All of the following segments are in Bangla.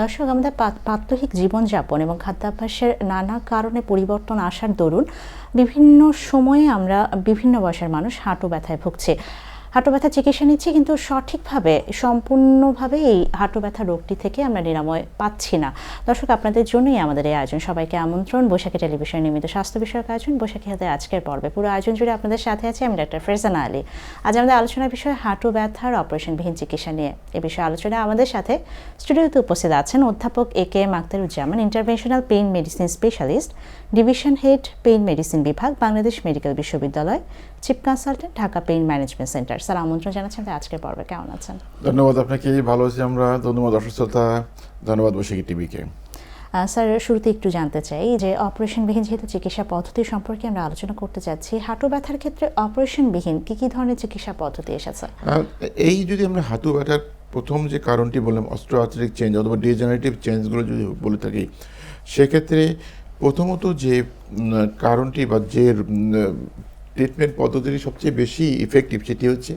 দর্শক, আমাদের প্রাত্যহিক জীবনযাপন এবং খাদ্যাভ্যাসের নানা কারণে পরিবর্তন আসার দরুন বিভিন্ন সময়ে আমরা বিভিন্ন বয়সের মানুষ হাঁটু ব্যথায় ভুগছে। হাঁটু ব্যথা চিকিৎসা নিচ্ছি, কিন্তু সঠিকভাবে, সম্পূর্ণভাবে এই হাঁটু ব্যথা রোগটি থেকে আমরা নিরাময় পাচ্ছি না। দর্শক, আপনাদের জন্যই আমাদের এই আয়োজন। সবাইকে আমন্ত্রণ, বৈশাখী টেলিভিশনে নিয়মিত স্বাস্থ্য বিষয়ক আয়োজন, বৈশাখী হাতে আজকের পর্বে। পুরো আয়োজন জুড়ে আপনাদের সাথে আছি আমি ডাক্তার ফেরজানা আলী। আজ আমাদের আলোচনার বিষয় হাঁটু ব্যথার অপারেশনবিহীন চিকিৎসা নিয়ে। এ বিষয়ে আলোচনায় আমাদের সাথে স্টুডিওতে উপস্থিত আছেন অধ্যাপক A K M Akhtaruzzaman interventional pain medicine specialist, division head pain medicine বিভাগ, বাংলাদেশ মেডিকেল বিশ্ববিদ্যালয়, chief consultant, Dhaka pain management centre. Sir আমন্ত্রণ জানাচ্ছেন তাই আজকের পর্বে কেমন আছেন? ধন্যবাদ আপনাকে ভালো আছি আমরা। ধন্যবাদ শ্রোতা ধন্যবাদ বৈশাখী টিভিকে। স্যার শুরুতে একটু জানতে চাই যে অপারেশনবিহীন যেহেতু চিকিৎসা পদ্ধতি সম্পর্কে আমরা আলোচনা করতে চাচ্ছি হাঁটু ব্যথার ক্ষেত্রে অপারেশনবিহীন কি কি ধরনের চিকিৎসা পদ্ধতি এসেছে? এই যদি আমরা হাঁটু ব্যথার প্রথম যে কারণটি বললাম অস্ট্রোআর্থ্রিক চেঞ্জ অথবা ডিজেনারেটিভ চেঞ্জগুলো যদি বলে থাকি সেক্ষেত্রে প্রথমত যে কারণটি বা যে ট্রিটমেন্ট পদ্ধতিটি সবচেয়ে বেশি ইফেক্টিভ সেটি হচ্ছে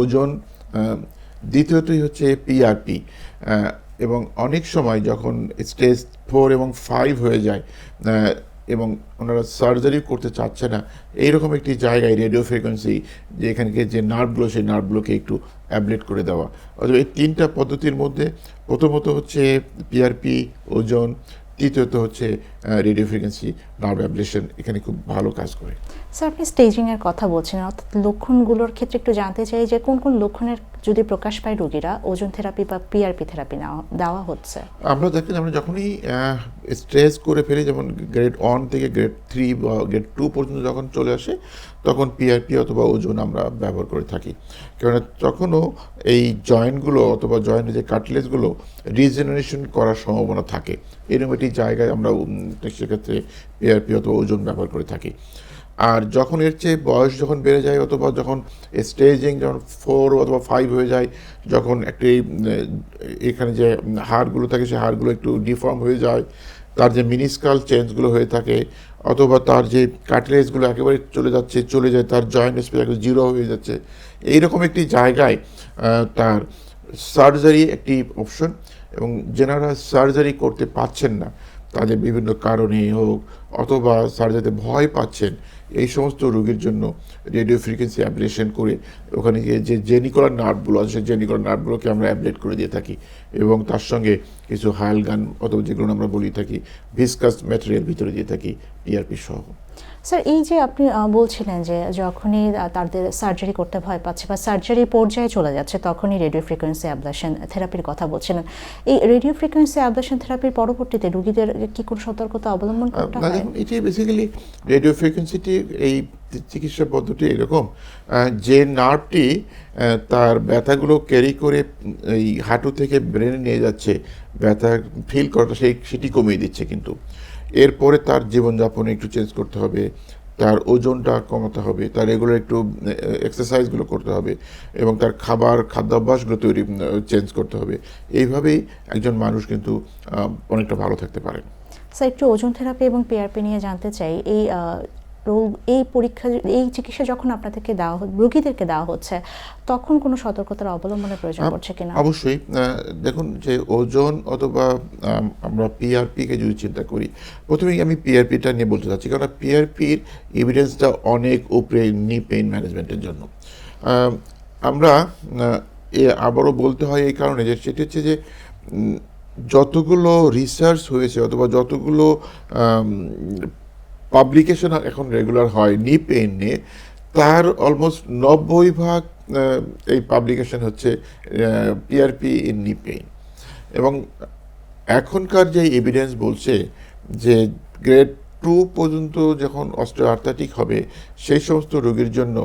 ওজন দ্বিতীয়তই হচ্ছে পিআরপি এবং অনেক সময় যখন স্টেজ ফোর এবং ফাইভ হয়ে যায় এবং ওনারা সার্জারি করতে চাচ্ছে না, এইরকম একটি জায়গায় রেডিও ফ্রিকোয়েন্সি যে এখানকে যে নার্ভগুলো সেই নার্ভগুলোকে একটু অ্যাবলেট করে দেওয়া। অথবা এই তিনটা পদ্ধতির মধ্যে প্রথমত হচ্ছে পিআরপি ওজন, তৃতীয়ত হচ্ছে রেডিও ফ্রিকোয়েন্সি নার্ভ অ্যাবলেশন এখানে খুব ভালো কাজ করে। স্যার আপনি স্টেজিং এর কথা বলছেন অর্থাৎ লক্ষণগুলোর ক্ষেত্রে একটু জানতে চাই যে কোন কোন লক্ষণের যদি প্রকাশ পায় রোগীরা ওজন থেরাপি বা পিআরপি থেরাপি দেওয়া হচ্ছে? আমরা দেখেন আমরা যখনই স্ট্রেস করে ফেলি যেমন গ্রেড ওয়ান থেকে গ্রেড থ্রি বা গ্রেড টু পর্যন্ত যখন চলে আসে তখন পিআরপি অথবা ওজন আমরা ব্যবহার করে থাকি। কেননা তখনও এই জয়েন্টগুলো অথবা জয়েন্টের যে কাটলেসগুলো রিজেনারেশন করার সম্ভাবনা থাকে। এরকম একটি জায়গায় আমরা সেক্ষেত্রে পিআরপি অথবা ওজন ব্যবহার করে থাকি। আর যখন এর চেয়ে বয়স যখন বেড়ে যায় অথবা যখন স্টেজিং যখন ফোর অথবা ফাইভ হয়ে যায়, যখন একটি এখানে যে হাড়গুলো থাকে সেই হাড়গুলো একটু ডিফর্ম হয়ে যায়, তার যে মিনিস্কাল চেঞ্জগুলো হয়ে থাকে, অথবা তার যে কাটলেজগুলো একেবারে চলে যাচ্ছে, চলে যায়, তার জয়েন্ট স্পেস জিরো হয়ে যাচ্ছে, এইরকম একটি জায়গায় তার সার্জারি একটি অপশন এবং যেনারা সার্জারি করতে পারছেন না। তাদের বিভিন্ন কারণে হোক অথবা সার্জারিতে ভয় পাচ্ছেন, এই সমস্ত রোগীর জন্য রেডিও ফ্রিকোয়েন্সি অ্যাবলেশন করে ওখানে গিয়ে যে জেনিকোলার নার্ভগুলো আছে, সেই জেনিকোলার নার্ভগুলোকে আমরা অ্যাবলেট করে দিয়ে থাকি এবং তার সঙ্গে কিছু হায়াল গান অথবা যেগুলো আমরা বলি থাকি, ভিসকাস ম্যাটেরিয়াল ভিতরে দিয়ে থাকি পিআরপি সহ। স্যার এই যে আপনি বলছিলেন যে যখনই তাদের সার্জারি করতে ভয় পাচ্ছে বা সার্জারি পর্যায়ে চলে যাচ্ছে তখনই রেডিও ফ্রিকোয়েন্সি অ্যাবলেশন থেরাপির কথা বলছিলেন। এই রেডিও ফ্রিকোয়েন্সি অ্যাবলেশন থেরাপির পরবর্তীতে রোগীদের কি কোনো সতর্কতা অবলম্বন করতে হয়? এটি বেসিক্যালি রেডিও ফ্রিকোয়েন্সিটির এই চিকিৎসা পদ্ধতি এরকম যে নার্ভটি তার ব্যথাগুলো ক্যারি করে এই হাঁটু থেকে ব্রেনে নিয়ে যাচ্ছে ব্যথা ফিল করাটা সেই সেটি কমিয়ে দিচ্ছে কিন্তু। এরপরে তার জীবনযাপন একটু চেঞ্জ করতে হবে, তার ওজনটা কমাতে হবে, তার এগুলো একটু এক্সারসাইজগুলো করতে হবে এবং তার খাবার, খাদ্যাভ্যাসগুলো তৈরি চেঞ্জ করতে হবে। এইভাবেই একজন মানুষ কিন্তু অনেকটা ভালো থাকতে পারেন। স্যার, একটু ওজন থেরাপি এবং পিআরপি নিয়ে জানতে চাই। এই রোগ এই পরীক্ষা এই চিকিৎসা যখন আপনাদেরকে দেওয়া রোগীদেরকে দেওয়া হচ্ছে তখন কোনো সতর্কতার অবলম্বনের প্রয়োজন পড়ছে কিনা? অবশ্যই। দেখুন যে ওজন অথবা আম, আমরা পিআরপিকে যদি চিন্তা করি প্রথমেই আমি পিআরপিটা নিয়ে বলতে চাচ্ছি কারণ পিআরপির এভিডেন্সটা অনেক উপরে নি পেইন ম্যানেজমেন্টের জন্য। আমরা এ আবারও বলতে হয় এই কারণে যে সেটি হচ্ছে যে যতগুলো রিসার্চ হয়েছে অথবা যতগুলো পাবলিকেশন এখন রেগুলার হয় নি পেইন তার অলমোস্ট নব্বই ভাগ এই পাবলিকেশন হচ্ছে পিআরপি ইন নি পেইন এবং এখনকার যে এভিডেন্স বলছে যে গ্রেড টু পর্যন্ত যখন অস্ট্রোআর্থাটিক হবে, সেই সমস্ত রোগীর জন্য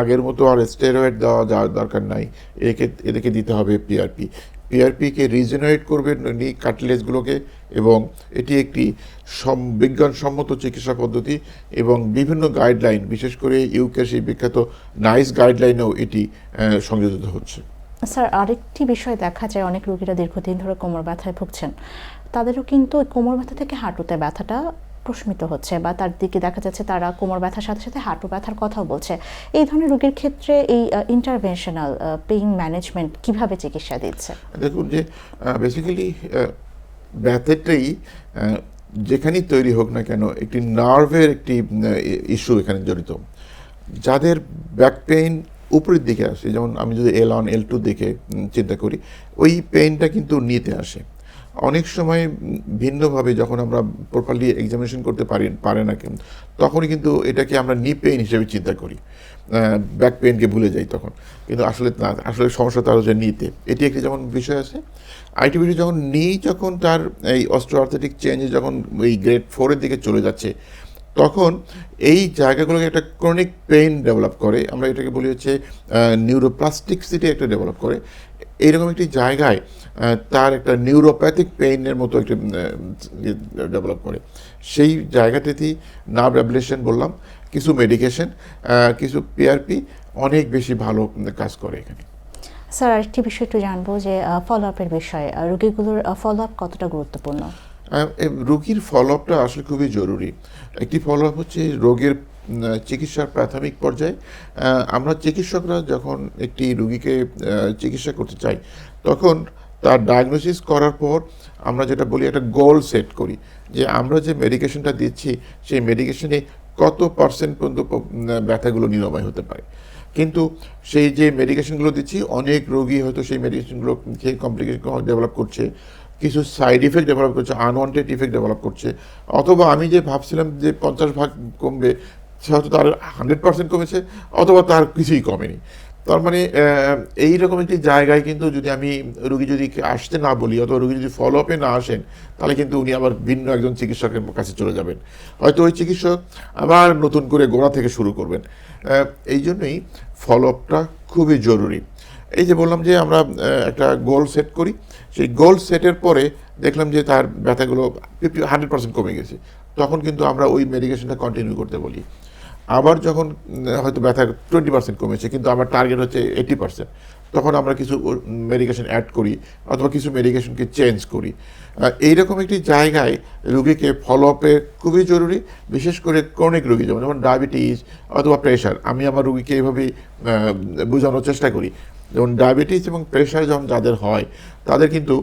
আগের মতো আর স্টেরয়েড দেওয়া যাওয়ার দরকার নাই, একে, এদেরকে দিতে হবে পিআরপি পিআরপিকে রিজেনারেট করবে নি কাটলেজগুলোকে এবং এটি একটি সম- বিজ্ঞানসম্মত চিকিৎসা পদ্ধতি এবং বিভিন্ন গাইডলাইন বিশেষ করে ইউকের সেই বিখ্যাত নাইস গাইডলাইনেও এটি সংযোজিত হচ্ছে। স্যার, আরেকটি বিষয় দেখা যায়, অনেক রোগীরা দীর্ঘদিন ধরে কোমর ব্যথায় ভুগছেন। তাদেরও কিন্তু কোমর ব্যথা থেকে হাঁটুতে ব্যথাটা প্রশমিত হচ্ছে বা তার দিকে দেখা যাচ্ছে তারা কোমর ব্যথার সাথে সাথে হাঁটু ব্যথার কথাও বলছে। এই ধরনের রোগীর ক্ষেত্রে এই ইন্টারভেনশনাল পেইন ম্যানেজমেন্ট কীভাবে চিকিৎসা দিচ্ছে? দেখুন যে বেসিক্যালি ব্যথাটাই যেখানেই তৈরি হোক না কেন একটি নার্ভের একটি ইস্যু এখানে জড়িত। যাদের ব্যাক পেইন উপরের দিকে আসে, যেমন আমি যদি এল ওয়ান এল টু দেখে চিন্তা করি, ওই পেইনটা কিন্তু নিতে আসে। অনেক সময় ভিন্নভাবে যখন আমরা প্রপারলি এক্সামিনেশন করতে পারি, পারে না কিন্তু তখনই কিন্তু এটাকে আমরা নি পেইন হিসেবে চিন্তা করি। ব্যাক পেইনকে ভুলে যাই তখন। কিন্তু আসলে না, আসলে সমস্যা তার হচ্ছে নিতে এটি একটি যেমন বিষয় আছে আইটি বিষয় যখন নি যখন তার এই অস্ট্রো আর্থেটিক চেঞ্জে যখন এই গ্রেড ফোরের দিকে চলে যাচ্ছে, তখন এই জায়গাগুলোকে একটা ক্রনিক পেইন ডেভেলপ করে। আমরা এটাকে বলি হচ্ছে নিউরোপ্লাস্টিকসিটি একটা ডেভেলপ করে। এইরকম একটি জায়গায় তার একটা নিউরোপ্যাথিক পেইনের মতো একটি ডেভেলপ করে। সেই জায়গাটাতেই নার্ভ অ্যাবলেশন বললাম কিছু মেডিকেশন কিছু পিআরপি অনেক বেশি ভালো কাজ করে এখানে। স্যার আরেকটি বিষয় একটু জানব যে ফলো আপের বিষয়ে রোগীগুলোর ফলো আপ কতটা গুরুত্বপূর্ণ? রোগীর ফলো আপটা আসলে খুবই জরুরি। একটি ফলো আপ হচ্ছে রোগের চিকিৎসার প্রাথমিক পর্যায়ে আমরা চিকিৎসকরা যখন একটি রোগীকে চিকিৎসা করতে চাই, তখন তার ডায়াগনোসিস করার পর আমরা যেটা বলি একটা গোল সেট করি যে আমরা যে মেডিকেশনটা দিচ্ছি, সেই মেডিকেশনে কত পার্সেন্ট পর্যন্ত ব্যথাগুলো নিরাময় হতে পারে। কিন্তু সেই যে মেডিকেশনগুলো দিচ্ছি, অনেক রোগী হয়তো সেই মেডিকেশনগুলো খেয়ে কমপ্লিকেশন ডেভেলপ করছে, কিছু সাইড ইফেক্ট ডেভেলপ করছে আনওয়ান্টেড ইফেক্ট ডেভেলপ করছে, অথবা আমি যে ভাবছিলাম যে পঞ্চাশ ভাগ কমবে সে হয়তো তার হান্ড্রেড পার্সেন্ট কমেছে, অথবা তার কিছুই কমেনি। তার মানে এই রকম একটি জায়গায় কিন্তু যদি আমি রুগী যদি আসতে না বলি, অথবা রুগী যদি ফলো আপে না আসেন, তাহলে কিন্তু উনি আবার ভিন্ন একজন চিকিৎসকের কাছে চলে যাবেন। হয়তো ওই চিকিৎসক আবার নতুন করে গোড়া থেকে শুরু করবেন। এই জন্যই ফলো আপটা খুবই জরুরি। এই যে বললাম যে আমরা একটা গোল সেট করি, সেই গোল সেটের পরে দেখলাম যে তার ব্যথাগুলো ফিফটি হান্ড্রেড পার্সেন্ট কমে গেছে। তখন কিন্তু আমরা ওই মেডিকেশনটা কন্টিনিউ করতে বলি। আবার যখন হয়তো ব্যথা টোয়েন্টি পার্সেন্ট কমেছে, কিন্তু আমার টার্গেট হচ্ছে এইটি পার্সেন্ট তখন আমরা কিছু মেডিকেশন অ্যাড করি, অথবা কিছু মেডিকেশনকে চেঞ্জ করি। এইরকম একটি জায়গায় রুগীকে ফলো আপে খুবই জরুরি, বিশেষ করে ক্রনিক রুগী, যেমন যেমন ডায়াবেটিস অথবা প্রেশার আমি আমার রুগীকে এইভাবেই বোঝানোর চেষ্টা করি। যেমন ডায়াবেটিস এবং প্রেশার যখন যাদের হয়, তাদের কিন্তু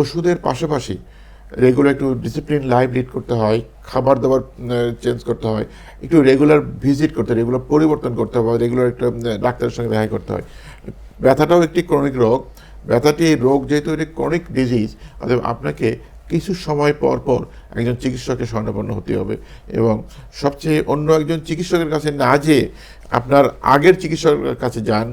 ওষুধের পাশাপাশি রেগুলার একটু ডিসিপ্লিন লাইফ লিড করতে হয়, খাবার দাবার চেঞ্জ করতে হয়, একটু রেগুলার ভিজিট করতে হয় রেগুলার পরিবর্তন করতে হয় রেগুলার একটা ডাক্তারের সঙ্গে দেখা করতে হয়। ব্যথাটাও একটি ক্রনিক রোগ। ব্যথাটি রোগ যেহেতু এটি ক্রনিক ডিজিজ অতএব আপনাকে কিছু সময় পর পর একজন চিকিৎসকের স্বর্ণপন্ন হতে হবে এবং সবচেয়ে অন্য একজন চিকিৎসকের কাছে না যেয়ে আপনার আগের চিকিৎসকের কাছে যান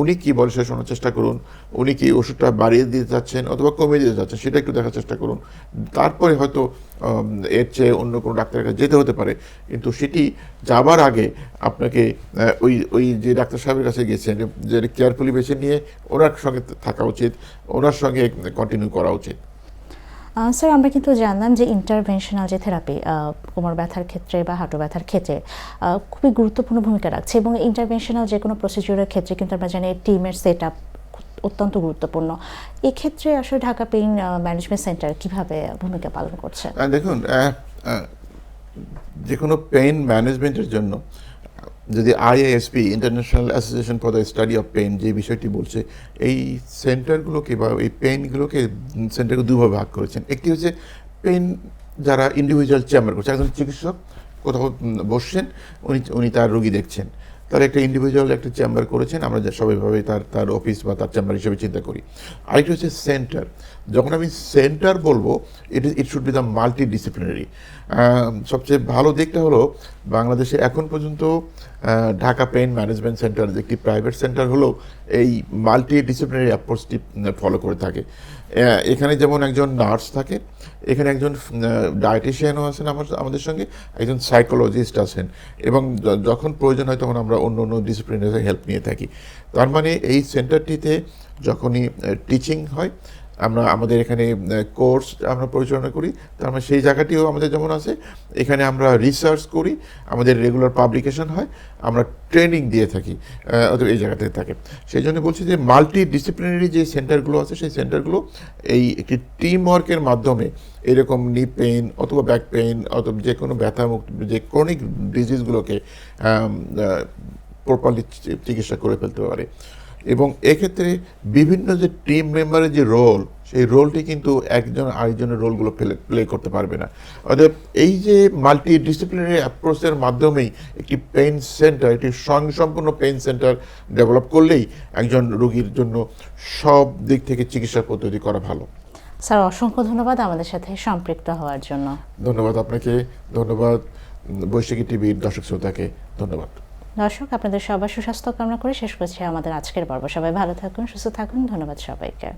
উনি কী বলে সেটা শোনার চেষ্টা করুন। উনি কি ওষুধটা বাড়িয়ে দিতে চাচ্ছেন অথবা কমিয়ে দিতে চাচ্ছেন সেটা একটু দেখার চেষ্টা করুন। তারপরে হয়তো এর চেয়ে অন্য কোনো ডাক্তারের কাছে যেতে হতে পারে। কিন্তু সেটি যাবার আগে আপনাকে ওই ওই যে ডাক্তার সাহেবের কাছে গেছেন, যে কেয়ারফুলি বেছে নিয়ে ওনার সঙ্গে থাকা উচিত, ওনার সঙ্গে কন্টিনিউ করা উচিত। স্যার আমরা কিন্তু জানলাম যে ইন্টারভেনশনাল যে থেরাপি কোমর ব্যথার ক্ষেত্রে বা হাঁটু ব্যথার ক্ষেত্রে খুবই গুরুত্বপূর্ণ ভূমিকা রাখছে এবং ইন্টারভেনশনাল যে কোনো প্রসিডিউরের ক্ষেত্রে কিন্তু আমরা জানি টিমের সেট আপ অত্যন্ত গুরুত্বপূর্ণ। এক্ষেত্রে আসলে ঢাকা পেইন ম্যানেজমেন্ট সেন্টার কীভাবে ভূমিকা পালন করছে? দেখুন যে কোনো পেইন ম্যানেজমেন্টের জন্য যদি IASP international association for the study of pain যে বিষয়টি বলছে, এই সেন্টারগুলোকে বা এই পেনগুলোকে সেন্টারকে দুভাবে ভাগ করেছেন। একটি হচ্ছে পেন যারা ইন্ডিভিজুয়াল চেম্বার করছে, একজন চিকিৎসক কোথাও বসছেন, উনি উনি তার রোগী দেখছেন। তার একটা ইন্ডিভিজুয়াল একটা চেম্বার করেছেন, আমরা যা সবাইভাবে তার তার অফিস বা তার চেম্বার হিসেবে চিন্তা করি। আরেকটি হচ্ছে সেন্টার যখন আমি সেন্টার বলব it is it should be the multidisciplinary সবচেয়ে ভালো দিকটা হলো, বাংলাদেশে এখন পর্যন্ত ঢাকা পেইন ম্যানেজমেন্ট সেন্টার একটি প্রাইভেট সেন্টার হলেও এই মাল্টি ডিসিপ্লিনারি অ্যাপ্রোচটি ফলো করে থাকে। এখানে যেমন একজন নার্স থাকে এখানে একজন ডায়েটিশিয়ানও আছেন আমার, আমাদের সঙ্গে, একজন সাইকোলজিস্ট আছেন। এবং যখন প্রয়োজন হয় তখন আমরা অন্য অন্য ডিসিপ্লিনের হেল্প নিয়ে থাকি। তার মানে এই সেন্টারটিতে যখনই টিচিং হয় আমরা আমাদের এখানে কোর্স আমরা পরিচালনা করি, তার মানে সেই জায়গাটিও আমাদের যেমন আছে, এখানে আমরা রিসার্চ করি, আমাদের রেগুলার পাবলিকেশন হয়, আমরা ট্রেনিং দিয়ে থাকি অতএব এই জায়গাতে থাকে। সেই জন্য বলছি যে মাল্টি ডিসিপ্লিনারি যে সেন্টারগুলো আছে, সেই সেন্টারগুলো এই একটি টিম ওয়ার্কের মাধ্যমে এরকম নি পেইন অথবা ব্যাক পেইন অথবা যে কোনো ব্যথা মুক্ত যে ক্রনিক ডিজিজগুলোকে প্রপারলি চিকিৎসা করে ফেলতে পারে। এবং এক্ষেত্রে বিভিন্ন যে টিম মেম্বারের যে রোল সেই রোলটি কিন্তু একজন আরেকজনের রোলগুলো প্লে করতে পারবে না। অতএব এই যে মাল্টি ডিসিপ্লিনারি অ্যাপ্রোচের মাধ্যমেই একটি পেইন সেন্টার একটি স্বয়ংসম্পূর্ণ পেইন সেন্টার ডেভেলপ করলেই একজন রোগীর জন্য সব দিক থেকে চিকিৎসা পদ্ধতি করা ভালো। স্যার অসংখ্য ধন্যবাদ আমাদের সাথে সম্পৃক্ত হওয়ার জন্য। ধন্যবাদ আপনাকে ধন্যবাদ বৈশাখী টিভির দর্শক শ্রোতাকে ধন্যবাদ। দর্শক, আপনাদের সবার সুস্বাস্থ্য কামনা করে শেষ করছি আমাদের আজকের পর্ব। সবাই ভালো থাকুন, সুস্থ থাকুন, ধন্যবাদ সবাইকে।